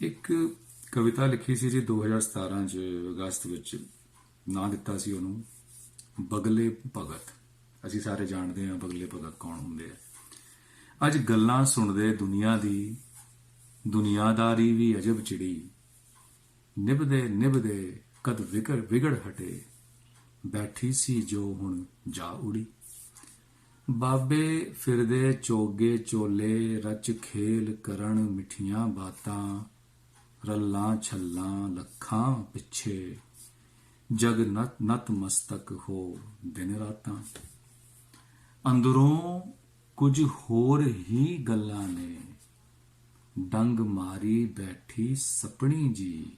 ਇੱਕ ਕਵਿਤਾ ਲਿਖੀ ਸੀ ਜੀ 2017 ਚ, ਅਗਸਤ ਵਿੱਚ। ਨਾਂ ਦਿੱਤਾ ਸੀ ਉਹਨੂੰ, ਬਗਲੇ ਭਗਤ। ਅਸੀਂ ਸਾਰੇ ਜਾਣਦੇ ਹਾਂ ਬਗਲੇ ਭਗਤ ਕੌਣ ਹੁੰਦੇ ਆ। ਅੱਜ ਗੱਲਾਂ ਸੁਣਦੇ ਦੁਨੀਆ ਦੀ, ਦੁਨੀਆਦਾਰੀ ਵੀ ਅਜਬ ਚਿੜੀ। ਨਿਭਦੇ ਨਿਭਦੇ, ਕਦ ਵਿਗੜ ਵਿਗੜ ਹਟੇ। ਬੈਠੀ ਸੀ ਜੋ ਹੁਣ ਜਾ ਉੜੀ। ਬਾਬੇ ਫਿਰਦੇ ਚੋਗੇ ਚੋਲੇ, ਰਚ ਖੇਲ ਕਰਨ ਮਿੱਠੀਆਂ ਬਾਤਾਂ। ਰੱਲਾਂ ਛੱਲਾਂ ਲੱਖਾਂ ਪਿੱਛੇ, ਜਗ ਨਤ ਨਤ ਮਸਤਕ ਹੋ ਦਿਨ ਰਾਤਾਂ। ਅੰਦਰੋਂ ਕੁਝ ਹੋਰ ਹੀ ਗੱਲਾਂ ਨੇ। ਡੰਗ ਮਾਰੀ ਬੈਠੀ ਸਪਣੀ ਜੀ,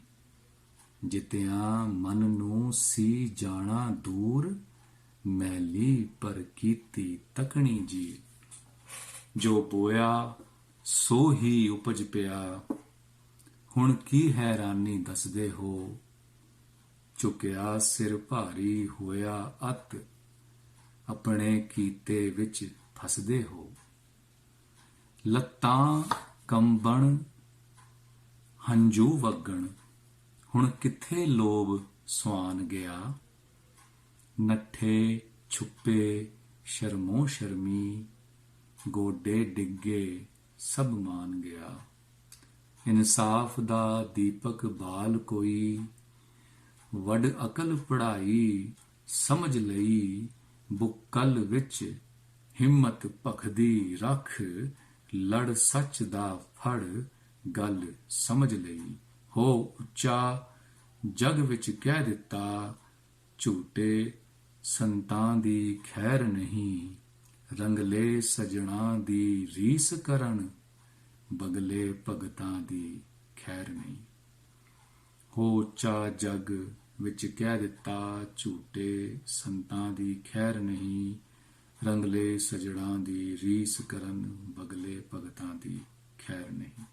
ਜਿਤਿਆਂ ਮਨ ਨੂੰ ਸੀ ਜਾਣਾ ਦੂਰ, ਮੈਲੀ ਪਰ ਕੀਤੀ ਤਕਣੀ ਜੀ। ਜੋ ਬੋਇਆ, ਸੋ ਹੀ ਉਪਜ ਪਿਆ। ਹੁਣ ਕੀ ਹੈਰਾਨੀ ਦੱਸਦੇ ਹੋ? ਝੁਕਿਆ ਸਿਰ ਭਾਰੀ ਹੋਇਆ ਅਤ, ਆਪਣੇ ਕੀਤੇ ਵਿੱਚ ਫਸਦੇ ਹੋ। ਲੱਤਾਂ ਕੰਬਣ, ਹੰਝੂ ਵਗਣ, ਹੁਣ ਕਿੱਥੇ ਲੋਭ ਸਵਾਨ ਗਿਆ? ਨੱਠੇ, ਛੁਪੇ ਸ਼ਰਮੋ ਸ਼ਰਮੀ ਗੋਡੇ ਡਿੱਗੇ, ਸਭ ਮਾਨ ਗਿਆ। ਇਨਸਾਫ ਦਾ ਦੀਪਕ ਬਾਲ ਕੋਈ। ਵੱਡ ਅਕਲ ਪੜਾਈ ਸਮਝ ਲਈ ਬੁੱਕਲ ਵਿੱਚ ਹਿੰਮਤ ਭਖਦੀ ਰੱਖ, ਲੜ ਸੱਚ ਦਾ ਫੜ ਗੱਲ ਸਮਝ ਲਈ। ਹੋ ਉੱਚਾ, ਜਗ ਵਿੱਚ ਕਹਿ ਦਿੱਤਾ, ਝੂਟੇ ਸੰਤਾਂ ਦੀ ਖੈਰ ਨਹੀਂ, ਰੰਗਲੇ ਸਜਣਾ ਦੀ ਰੀਸ ਕਰਨ ਬਗਲੇ ਭਗਤਾਂ ਦੀ ਖੈਰ ਨਹੀਂ। ਹੋ ਉੱਚਾ ਜਗ ਵਿੱਚ ਕਹਿ ਦਿੱਤਾ, ਝੂਟੇ ਸੰਤਾਂ ਦੀ ਖੈਰ ਨਹੀਂ, ਰੰਗਲੇ ਸਜੜਾਂ ਦੀ ਰੀਸ ਕਰਨ ਬਗਲੇ ਭਗਤਾਂ ਦੀ ਖੈਰ ਨਹੀਂ।